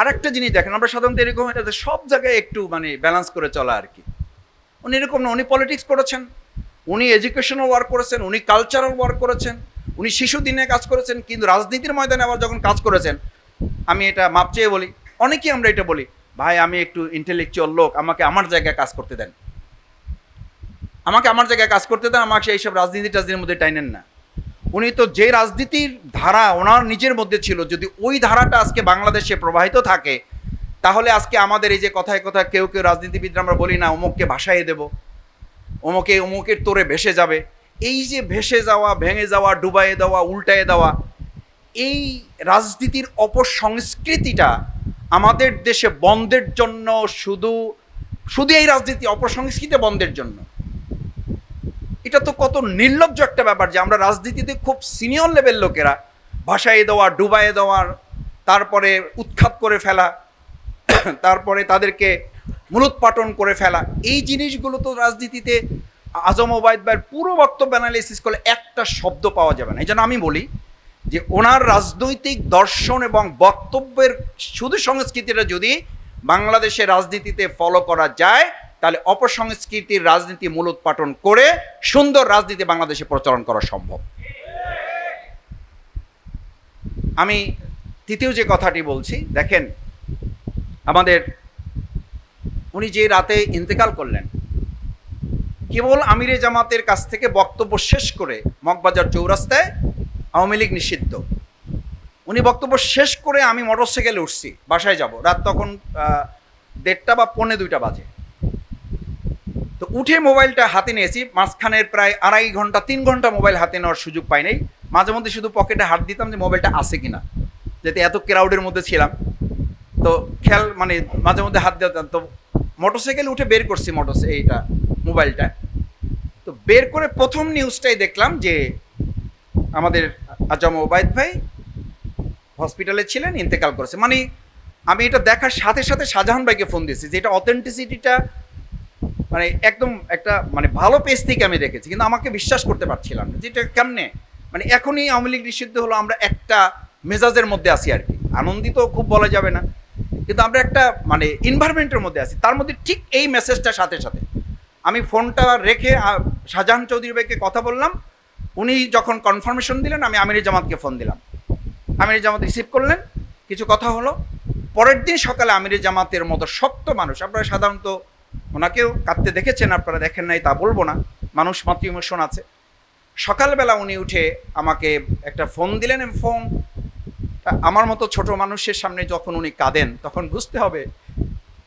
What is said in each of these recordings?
আরেকটা জিনিস দেখেন, আমরা সাধারণত এরকম এটা যে সব জায়গায় একটু মানে ব্যালেন্স করে চলা আর কি। উনি এরকম না, উনি পলিটিক্স করেছেন, উনি এডুকেশনাল ওয়ার্ক করেছেন, উনি কালচারাল ওয়ার্ক করেছেন, উনি শিশু দিনে কাজ করেছেন, কিন্তু রাজনীতির ময়দানে আবার যখন কাজ করেছেন, আমি এটা মাপ চেয়ে বলি, অনেকেই আমরা এটা বলি, ভাই, আমি একটু ইন্টেলেকচুয়াল লোক, আমাকে আমার জায়গায় কাজ করতে দেন। আমাকে আমার জায়গায় কাজ করতে দেন, আমাকে এইসব রাজনীতি টাজনীতির মধ্যে টাইনেন না। উনি তো যে রাজনীতির ধারা ওনার নিজের মধ্যে ছিল, যদি ওই ধারাটা আজকে বাংলাদেশে প্রবাহিত থাকে, তাহলে আজকে আমাদের এই যে কথায় কথা কেউ কেউ রাজনীতিবিদরা আমরা বলি, না, অমুককে ভাসাইয়ে দেব, অমুকে, অমুকের তোরে ভেসে যাবে। এই যে ভেসে যাওয়া, ভেঙে যাওয়া, ডুবাইয়ে দেওয়া উল্টায়ে দেওয়া, এই রাজনীতির অপসংস্কৃতিটা আমাদের দেশে বন্ধের জন্য, শুধু শুধু এই রাজনীতি, অপসংস্কৃতি বন্ধের জন্য। এটা তো কত নির্লজ্জ একটা ব্যাপার যে আমরা রাজনীতিতে খুব সিনিয়র লেভেল লোকেরা ভাসাইয়ে দেওয়া, ডুবাইয়ে দেওয়ার, তারপরে উৎখাত করে ফেলা, তারপরে তাদেরকে মূলোৎপাটন করে ফেলা, এই জিনিসগুলো তো রাজনীতিতে আজম ওবায়দ ভাইয়ের পুরো বক্তব্য অ্যানালিসিস করলে একটা শব্দ পাওয়া যাবে না। এই জন্য আমি বলি যে ওনার রাজনৈতিক দর্শন এবং বক্তব্যের শুধু সংস্কৃতিটা যদি বাংলাদেশের রাজনীতিতে ফলো করা যায় তাহলে অপসংস্কৃতির রাজনীতি মূলোৎপাটন করে সুন্দর রাজনীতি বাংলাদেশে প্রচলন করা সম্ভব। আমি তৃতীয় যে কথাটি বলছি, দেখেন, আমাদের, উনি যে রাতে ইন্তেকাল করলেন, কেবল আমিরে জামাতের কাছ থেকে বক্তব্য শেষ করে মগবাজার চৌরাস্তায় আওয়ামী লীগ নিষিদ্ধ। উনি বক্তব্য শেষ করে আমি মোটরসাইকেলে উঠছি, বাসায় যাব। রাত তখন দেড়টা বা পৌনে দুইটা বাজে। তো উঠে মোবাইলটা হাতে নিয়েছি, মাঝখানের প্রায় আড়াই ঘণ্টা, তিন ঘণ্টা মোবাইল হাতে নেওয়ার সুযোগ পাই নাই। মাঝে মধ্যে শুধু পকেটে হাত দিতাম যে মোবাইলটা আছে কিনা, যাতে এত ক্রাউডের মধ্যে ছিলাম। তো খেয়াল মানে মাঝে মধ্যে হাত দিতাম, তো মোটরসাইকেল উঠে বের করছি মোটর এইটা, মোবাইলটা। তো বের করে প্রথম নিউজটাই দেখলাম যে আমাদের আজম ওবায়দ ভাই হসপিটালে ছিলেন, ইন্তেকাল করেছে। মানে আমি এটা দেখার সাথে সাথে শাহজাহান ভাইকে ফোন দিয়েছি, যে এটা অথেন্টিসিটিটা মানে একদম একটা মানে ভালো পেজ থেকে আমি দেখেছি, কিন্তু আমাকে বিশ্বাস করতে পারছিলাম না যেটা কেমনে? মানে এখনই আওয়ামী লীগ নিষিদ্ধ হলো, আমরা একটা মেজাজের মধ্যে আছি আর কি। আনন্দিত খুব বলা যাবে না। কিন্তু আমরা একটা মানে ইনভারমেন্টের মধ্যে আছি। তার মধ্যে ঠিক এই মেসেজটার সাথে সাথে আমি ফোনটা রেখে শাহজাহান চৌধুরী ভাইকে কথা বললাম। উনি যখন কনফার্মেশন দিলেন, আমি আমির জামাতকে ফোন দিলাম। আমির জামাত রিসিভ করলেন, কিছু কথা হলো। পরের দিন সকালে আমির জামাতের মতো শক্ত মানুষ আপনারা সাধারণত ওনাকেও কাঁদতে দেখেছেন, আপনারা দেখেন নাই, তা বলব না। মানুষ মাতৃ ইমোশন আছে। সকালবেলা উনি উঠে আমাকে একটা ফোন দিলেন ফোন। আমার মতো ছোট মানুষের সামনে যখন উনি কাঁদেন, তখন বুঝতে হবে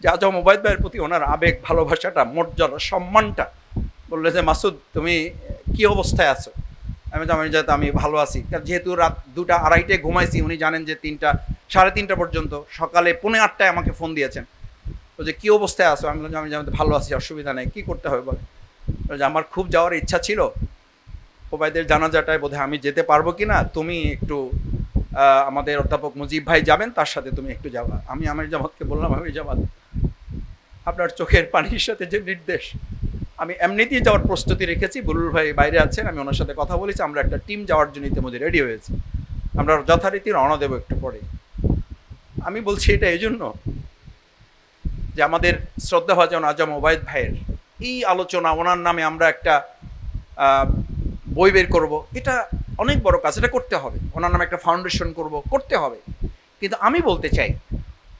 যে আজম ওবায়দ ভাইয়ের প্রতি ওনার আবেগ, ভালোবাসাটা, মর্যাদা, সম্মানটা। বললে যে, মাসুদ, তুমি কি অবস্থায় আছো? আমি আমি যাতে আমি ভালো আছি। যেহেতু রাত দুটা আড়াইটে ঘুমাইছি, উনি জানেন যে তিনটা, সাড়ে তিনটা পর্যন্ত সকালে পৌনে আটটায় আমাকে ফোন দিয়েছেন। যে কী অবস্থায় আছো? আমি বললাম, আমি জানি ভালো আছি অসুবিধা নেই কী করতে হবে বলে। যে আমার খুব যাওয়ার ইচ্ছা ছিল। ওবায়দের জানাজাটায় বোধহয় আমি যেতে পারব কি না তুমি একটু আমাদের অধ্যাপক মুজিব ভাই যাবেন তার সাথে তুমি একটু যাবা আমি আমির জামাতকে বললাম আমি জামাত আপনার চোখের পানির সাথে যে নির্দেশ আমি এমনিতেই যাওয়ার প্রস্তুতি রেখেছি বুলুল ভাই বাইরে আছেন আমি ওনার সাথে কথা বলেছি আমরা একটা টিম যাওয়ার জন্য ইতিমধ্যে রেডি হয়েছি। আমরা যথারীতি রওনা দেবো একটু পরে। আমি বলছি এটা এই জন্য যে আমাদের শ্রদ্ধা ভাজন আজম ওবায়দ ভাইয়ের। এই আলোচনা, ওনার নামে আমরা একটা বই বের করব। এটা অনেক বড় কাজ, এটা করতে হবে। ওনার নামে একটা ফাউন্ডেশন করব, করতে হবে। কিন্তু আমি বলতে চাই,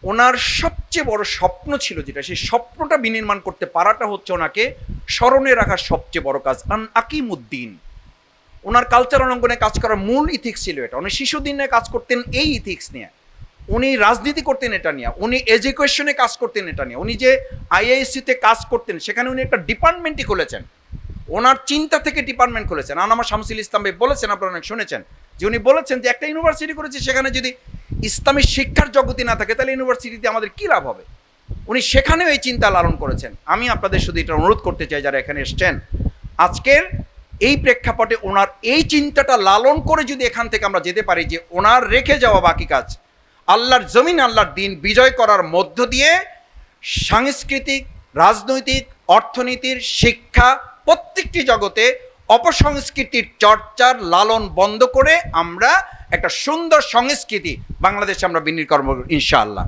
ওনার সবচেয়ে বড় স্বপ্ন ছিল যেটা, সেই স্বপ্নটা বিনির্মাণ করতে পারাটা হচ্ছে ওনাকে স্মরণে রাখার সবচেয়ে বড় কাজ, আন আকিমুদ্দিন। ওনার কালচার অঙ্গনে কাজ করার মূল ইথিক্স ছিল এটা। উনি শিশুদিনে কাজ করতেন এই ইথিক্স নিয়ে। উনি রাজনীতি করতেন এটা নিয়ে, উনি এডুকেশনে কাজ করতেন এটা নিয়ে, উনি যে আইআইসিতে কাজ করতেন, সেখানে উনি একটা ডিপার্টমেন্টই খুলেছেন। ওনার চিন্তা থেকে ডিপার্টমেন্ট খুলেছেন। আনামা শামসুল ইসলাম ভাই বলেছেন, আপনারা অনেক শুনেছেন। যে উনি বলেছেন যে একটা ইউনিভার্সিটি করেছে, সেখানে যদি ইসলামী শিক্ষার জগতি না থাকে, তাহলে ইউনিভার্সিটিতে আমাদের কী লাভ হবে? উনি সেখানেও এই চিন্তা লালন করেছেন। আমি আপনাদের শুধু এটা অনুরোধ করতে চাই, যারা এখানে এসছেন, আজকের এই প্রেক্ষাপটে ওনার এই চিন্তাটা লালন করে যদি এখান থেকে আমরা যেতে পারি যে ওনার রেখে যাওয়া বাকি কাজ আল্লাহর জমিন, আল্লাহর দিন বিজয় করার মধ্য দিয়ে সাংস্কৃতিক, রাজনৈতিক, অর্থনীতির, শিক্ষা প্রত্যেকটি জগতে অপসংস্কৃতির চর্চার লালন বন্ধ করে আমরা একটা সুন্দর সংস্কৃতি বাংলাদেশে আমরা বিনিয়োগ করব ইনশাআল্লাহ।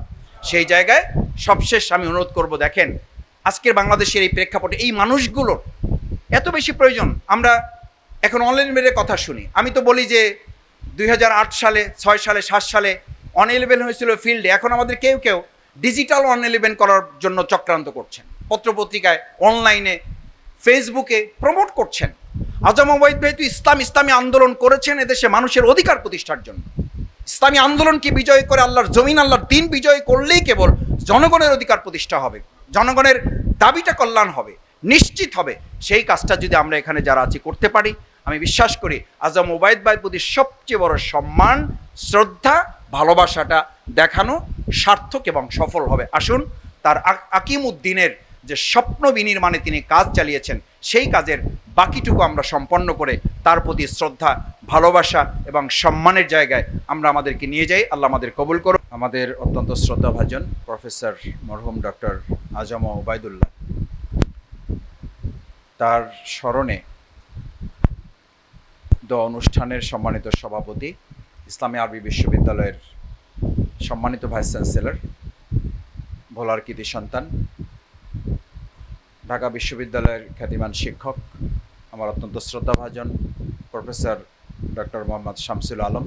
সেই জায়গায় সবশেষ আমি অনুরোধ করব, দেখেন, আজকের বাংলাদেশের এই প্রেক্ষাপটে এই মানুষগুলোর এত বেশি প্রয়োজন। আমরা এখন অনলাইন মেয়ের কথা শুনি। আমি তো বলি যে দুই হাজার আট সালে, ছয় সালে, সাত সালে অন ইলেভেন হয়েছিল ফিল্ডে এখন আমাদের কেউ কেউ ডিজিটাল অন ইলেভেন করার জন্য চক্রান্ত করছেন। পত্রপত্রিকায় অনলাইনে ফেসবুকে প্রমোট করছেন। আজম ওবায়দ ভাই তো ইসলাম, ইসলামী আন্দোলন করেছেন এদেশে মানুষের অধিকার প্রতিষ্ঠার জন্য। ইসলামী আন্দোলনকে বিজয় করে? আল্লাহর জমিন, আল্লাহর দিন বিজয় করলেই কেবল জনগণের অধিকার প্রতিষ্ঠা হবে। জনগণের দাবিটা কল্যাণ হবে, নিশ্চিত হবে। সেই কাজটা যদি আমরা এখানে যারা আছি করতে পারি, আমি বিশ্বাস করি আজম ওবায়দ ভাইয়ের প্রতি সবচেয়ে বড় সম্মান, শ্রদ্ধা ভালোবাসাটা দেখানো সার্থক এবং সফল হবে। আসুন, তার আকিম উদ্দিনের যে স্বপ্ন বিনির্মাণে তিনি কাজ চালিয়েছেন, সেই কাজের বাকিটুকু আমরা সম্পন্ন করে তার প্রতি শ্রদ্ধা, ভালোবাসা এবং সম্মানের জায়গায় আমরা আমাদেরকে নিয়ে যাই। আল্লাহ আমাদের কবুল করো আমাদের অত্যন্ত শ্রদ্ধাভাজন প্রফেসর মরহুম ডক্টর আজম ওবায়দুল্লাহ। তার স্মরণে দ অনুষ্ঠানের সম্মানিত সভাপতি ইসলামী আরবি বিশ্ববিদ্যালয়ের সম্মানিত ভাইস চ্যান্সেলর ভোলার কৃতি সন্তান, ঢাকা বিশ্ববিদ্যালয়ের খ্যাতিমান শিক্ষক, আমার অত্যন্ত শ্রদ্ধাভাজন প্রফেসর ডক্টর মোহাম্মদ শামসুল আলম।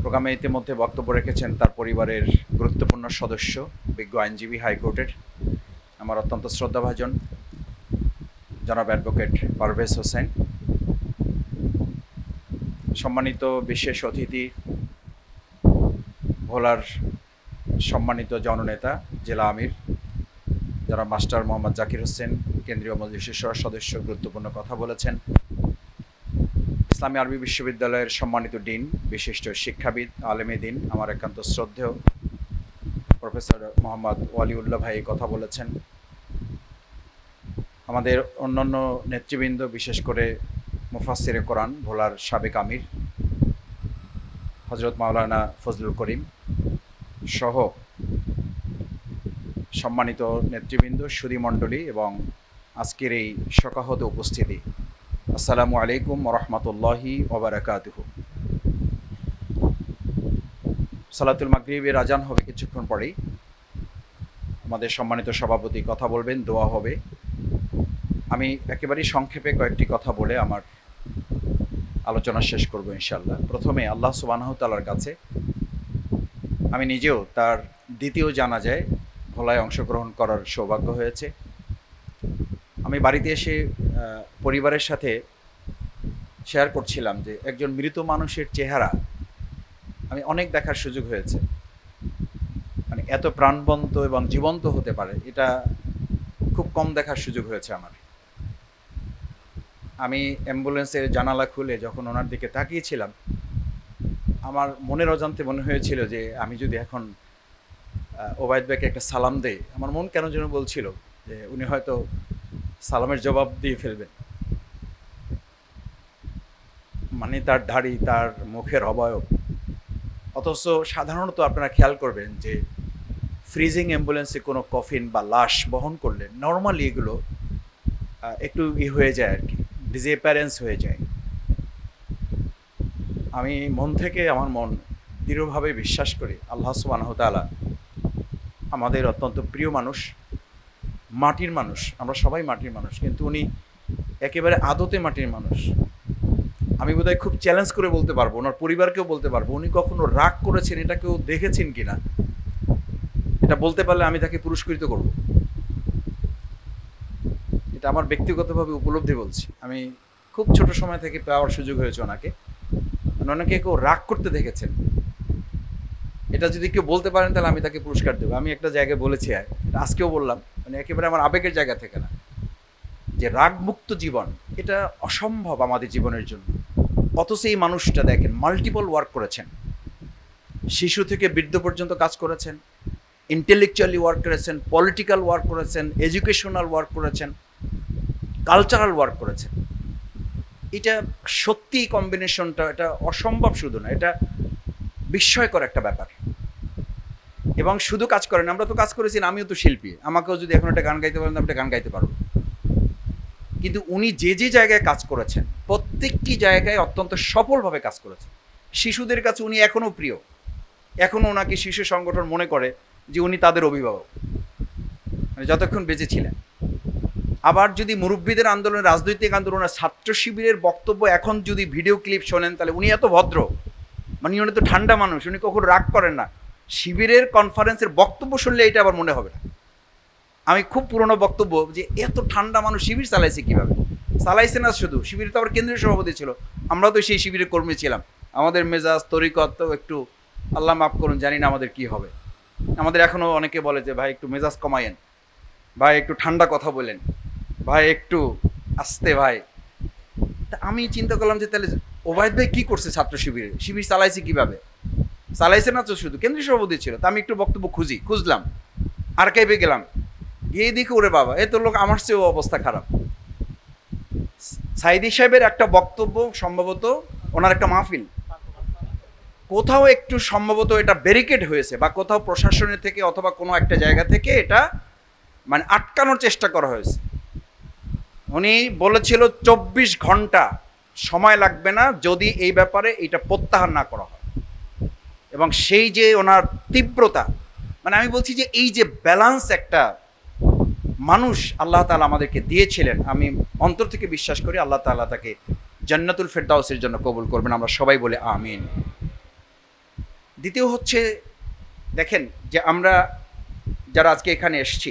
প্রোগ্রামে ইতিমধ্যে বক্তব্য রেখেছেন তার পরিবারের গুরুত্বপূর্ণ সদস্য, বিজ্ঞ আইনজীবী হাইকোর্টের আমার অত্যন্ত শ্রদ্ধাভাজন জনাব অ্যাডভোকেট পারভেজ হোসেন। সম্মানিত বিশেষ অতিথি, ভোলার সম্মানিত জননেতা, জেলা আমির, যারা মাস্টার মোহাম্মদ জাকির হোসেন, কেন্দ্রীয় মজলিসের সদস্য, গুরুত্বপূর্ণ কথা বলেছেন। ইসলামী আরবি বিশ্ববিদ্যালয়ের সম্মানিত ডিন, বিশিষ্ট শিক্ষাবিদ, আলেমে দিন, আমার একান্ত শ্রদ্ধেয় প্রফেসর মোহাম্মদ ওয়ালিউল্লাহ ভাই কথা বলেছেন। আমাদের অন্যান্য নেতৃবৃন্দ, বিশেষ করে মুফাসিরে কোরআন, ভোলার সাবেক আমির হজরত মাওলানা ফজলুল করিম সহ সম্মানিত নেতৃবৃন্দ সুধীমণ্ডলী এবং আজকের এই সকাহত উপস্থিতি। আসসালামু আলাইকুম রহমতুল্লাহি ওবরাকাতুহু সালাতুল মাগরিবের আজান হবে কিছুক্ষণ পরেই। আমাদের সম্মানিত সভাপতি কথা বলবেন, দোয়া হবে। আমি একেবারেই সংক্ষেপে কয়েকটি কথা বলে আমার আলোচনা শেষ করব ইনশাল্লাহ প্রথমে আল্লাহ সুবাহ তালার কাছে আমি নিজেও তার দ্বিতীয় জানা যায় ভোলায় অংশগ্রহণ করার সৌভাগ্য হয়েছে। আমি বাড়িতে এসে পরিবারের সাথে শেয়ার করছিলাম যে একজন মৃত মানুষের চেহারা আমি অনেক দেখার সুযোগ হয়েছে। মানে এত প্রাণবন্ত এবং জীবন্ত হতে পারে, এটা খুব কম দেখার সুযোগ হয়েছে আমার। আমি অ্যাম্বুলেন্সের জানালা খুলে যখন ওনার দিকে তাকিয়েছিলাম, আমার মনের অজান্তে মনে হয়েছিল যে আমি যদি এখন ওবায়দ ভাইকে একটা সালাম দেই, আমার মন কেন যেন বলছিল যে উনি হয়তো সালামের জবাব দিয়ে ফেলবেন। মানে তার দাড়ি, তার মুখের অবয়ব। অথচ সাধারণত আপনারা খেয়াল করবেন যে ফ্রিজিং অ্যাম্বুলেন্সে কোনো কফিন বা লাশ বহন করলে নর্মালি এগুলো একটু ই হয়ে যায় আর কি। ডিসঅ্যাপারেন্স হয়ে যায়। আমি মন থেকে আমার মন দৃঢ়ভাবে বিশ্বাস করি, আল্লাহ সুবাহ তাআলা আমাদের অত্যন্ত প্রিয় মানুষ, মাটির মানুষ, আমরা সবাই মাটির মানুষ, কিন্তু উনি একেবারে আদতে মাটির মানুষ। আমি বোধহয় খুব চ্যালেঞ্জ করে বলতে পারব, ওনার পরিবারকেও বলতে পারব, উনি কখনো রাগ করেছেন, এটা কেউ দেখেছেন কিনা? এটা বলতে পারলে আমি তাকে পুরস্কৃত করব। এটা আমার ব্যক্তিগতভাবে উপলব্ধি বলছি। আমি খুব ছোট সময় থেকে পাওয়ার সুযোগ হয়েছে ওনাকে। ওনাকে কেউ রাগ করতে দেখেছেন? এটা যদি কেউ বলতে পারেন, তাহলে আমি তাকে পুরস্কার দেবো। আমি একটা জায়গায় বলেছি আর আজকেও বললাম মানে একেবারে আমার আবেগের জায়গা থেকে না। যে রাগমুক্ত জীবন, এটা অসম্ভব আমাদের জীবনের জন্য। অথচ এই মানুষটা দেখেন মাল্টিপল ওয়ার্ক করেছেন। শিশু থেকে বৃদ্ধ পর্যন্ত কাজ করেছেন। ইন্টেলেকচুয়ালি ওয়ার্ক করেছেন পলিটিক্যাল ওয়ার্ক করেছেন এডুকেশনাল ওয়ার্ক করেছেন। কালচারাল ওয়ার্ক করেছেন এটা সত্যি কম্বিনেশনটা এটা অসম্ভব শুধু না, এটা বিস্ময়কর একটা ব্যাপার। এবং শুধু কাজ করেন আমরা তো কাজ করেছি আমিও তো শিল্পী। আমাকেও যদি এখন একটা গান গাইতে পারেন একটা গান গাইতে পারব। কিন্তু উনি যে যে জায়গায় কাজ করেছেন, প্রত্যেকটি জায়গায় অত্যন্ত সফলভাবে কাজ করেছেন। শিশুদের কাছে উনি এখনও প্রিয়। এখনও ওনাকে শিশু সংগঠন মনে করে যে উনি তাদের অভিভাবক। মানে যতক্ষণ বেঁচে ছিলেন। আবার যদি মুরব্বীদের আন্দোলন, রাজনৈতিক আন্দোলনের ছাত্র শিবিরের বক্তব্য এখন যদি ভিডিও ক্লিপ শোনেন, তাহলে উনি এত ভদ্র। মানে উনি তো ঠান্ডা মানুষ, উনি কখনো রাগ করেন না। শিবিরের কনফারেন্সের বক্তব্য শুনলে এটা আবার মনে হবে না। আমি খুব পুরনো বক্তব্য যে এত ঠান্ডা মানুষ শিবির চালাইছে কীভাবে? চালাইছে না শুধু, শিবির তো আবার কেন্দ্রীয় সভাপতি ছিল। আমরা তো সেই শিবিরের কর্মী ছিলাম। আমাদের মেজাজ, তরিকত একটু আল্লাহ মাফ করুন, জানি না আমাদের কি হবে। আমাদের এখনও অনেকে বলে যে, ভাই, একটু মেজাজ কমায়েন। ভাই, একটু ঠান্ডা কথা বলেন। ভাই, একটু আসতে ভাই। তা আমি চিন্তা করলাম যে তাহলে ওবায়দ ভাই কি করছে ছাত্র শিবিরে? শিবির চালাইছে কীভাবে? চালাইছে না তো শুধু, কেন্দ্রীয় সভাপতি ছিল। তা আমি একটু বক্তব্য খুঁজি, খুঁজলাম। আর্কাইভে গেলাম। গিয়ে দেখি, ওরে বাবা, এ তো লোক, আমার চেয়েও অবস্থা খারাপ। সাইদি সাহেবের একটা বক্তব্য সম্ভবত ওনার একটা মাহফিল। কোথাও একটু সম্ভবত এটা ব্যারিকেড হয়েছে বা কোথাও প্রশাসনের থেকে অথবা কোনো একটা জায়গা থেকে এটা মানে আটকানোর চেষ্টা করা হয়েছে। উনি বলেছিল চব্বিশ ঘণ্টা সময় লাগবে না যদি এই ব্যাপারে এটা প্রত্যাহার না করা হয়। এবং সেই যে ওনার তীব্রতা মানে আমি বলছি যে এই যে ব্যালান্স একটা মানুষ আল্লাহ তালা আমাদেরকে দিয়েছিলেন, আমি অন্তর থেকে বিশ্বাস করি আল্লাহ তালা তাকে জান্নাতুল ফেরদাউসের জন্য কবুল করবেন। আমরা সবাই বলে আমিন। দ্বিতীয় হচ্ছে, দেখেন যে আমরা যারা আজকে এখানে এসছি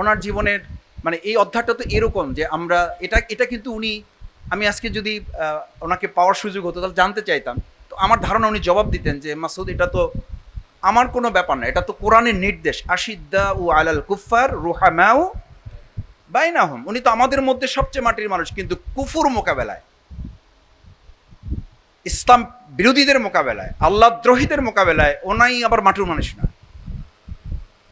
ওনার জীবনের মানে এই অধ্যায়টা তো এরকম যে আমরা, এটা এটা কিন্তু উনি, আমি আজকে যদি ওনাকে পাওয়ার সুযোগ হতো তাহলে জানতে চাইতাম। তো আমার ধারণা উনি জবাব দিতেন যে, মাসুদ, এটা তো আমার কোনো ব্যাপার না, এটা তো কোরআনের নির্দেশ। আশিদ্দা ও আলাল কুফার রুহামাও বাইনাহম। উনি তো আমাদের মধ্যে সবচেয়ে মাটির মানুষ, কিন্তু কুফুর মোকাবেলায়, ইসলাম বিরোধীদের মোকাবেলায়, আল্লাহ দ্রোহীদের মোকাবেলায়, ওনাই আবার মাটির মানুষ না।